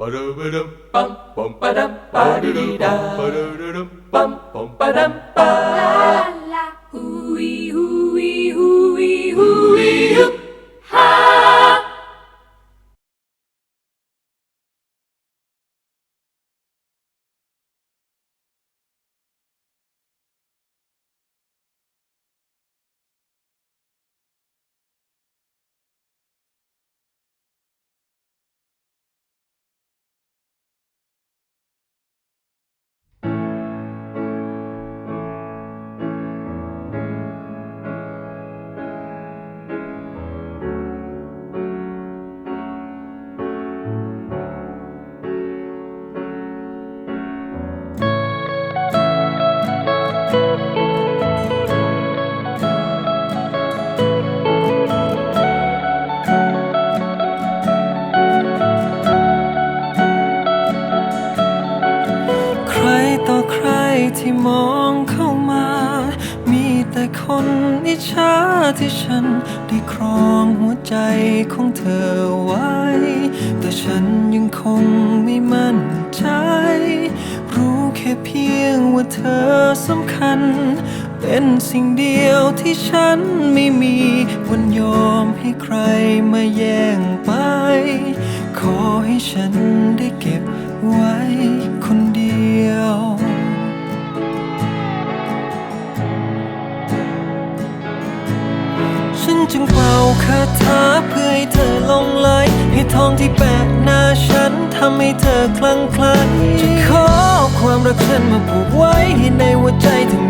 Ba-da-ba-dum-bum-bum-ba-dum-ba-dee-dee-da. Ba-da-da-dum-bum-bum-ba-dum-ba. ต่อใครที่มองเข้ามา มีแต่คนอิจฉาที่ฉัน ได้ครองหัวใจของเธอไว้ แต่ฉันยังคงไม่มั่นใจ แค่เพียงว่าเธอสำคัญ เป็นสิ่งเดียวที่ฉันไม่มีวันยอมให้ใครมาแย่งไป ขอให้ฉันได้เก็บไว้คนเดียวฉันจึงเป่าคาถาเพื่อให้เธอหลงไหลให้ทองที่แปะหน้าฉันทำให้เธอคลั่งไคล้จะขอ ความรักฉันมาผูกไว้ในหัวใจถึง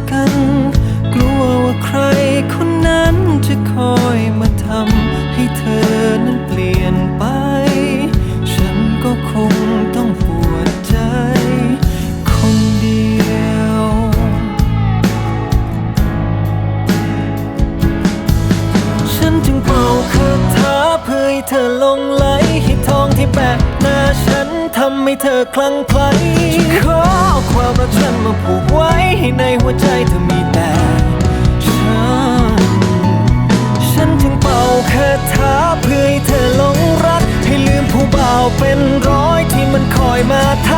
ก จึงเป่าคาถาเพื่อให้เธอลงไหลให้ทองที่แปะหน้าฉันทำให้เธอคลั่งไคล้ขอเอาความรักฉันมาผูกไว้ให้ในหัวใจเธอมีแต่ฉัน ฉันจึงเป่าคาถาเพื่อให้เธอลงรัก ให้ลืมผู้บ่าวเป็นร้อยที่มันคอยมาท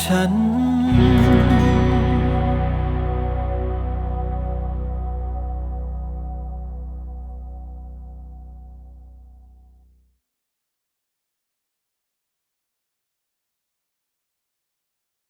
ฉัน